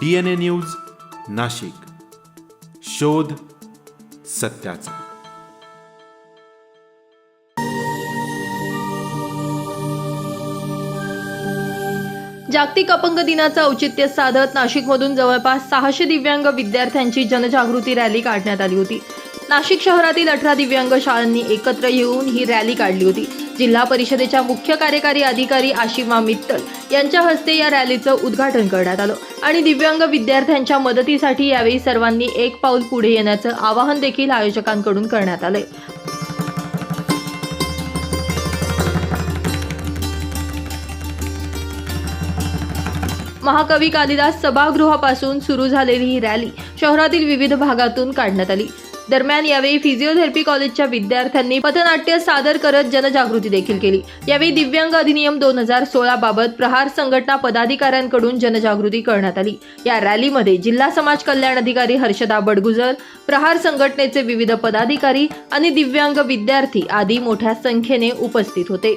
D N A news Nashik. शोध सत्याचा. जागतिक अपंग दिनाचं औचित्य साधत नाशिकमधून जवळपास सहाशे दिव्यांग विद्यार्थ्यांची जनजागृती रॅली काढण्यात आली होती. नाशिक शहरातील अठरा दिव्यांग शाळांनी एकत्र येऊन ही रॅली काढली होती. जिल्हा परिषदेच्या मुख्य कार्यकारी अधिकारी आशिमा मित्तल यांच्या हस्ते या रॅलीचं उद्घाटन करण्यात आलं आणि दिव्यांग विद्यार्थ्यांच्या मदतीसाठी यावेळी सर्वांनी एक पाऊल पुढे येण्याचं आवाहन देखील आयोजकांकडून करण्यात आलंय. महाकवी कालिदास सभागृहापासून सुरू झालेली ही रॅली शहरातील विविध भागातून काढण्यात आली. दरम्यान यावेळी फिजिओथेरपी कॉलेजच्या विद्यार्थ्यांनी पथनाट्य सादर करत जनजागृती देखील केली. यावेळी दिव्यांग अधिनियम दोन हजार सोळा बाबत प्रहार संघटना पदाधिकाऱ्यांकडून जनजागृती करण्यात आली. या रॅलीमध्ये जिल्हा समाज कल्याण अधिकारी हर्षदा बडगुजर प्रहार संघटनेचे विविध पदाधिकारी आणि दिव्यांग विद्यार्थी आदी मोठ्या संख्येने उपस्थित होते.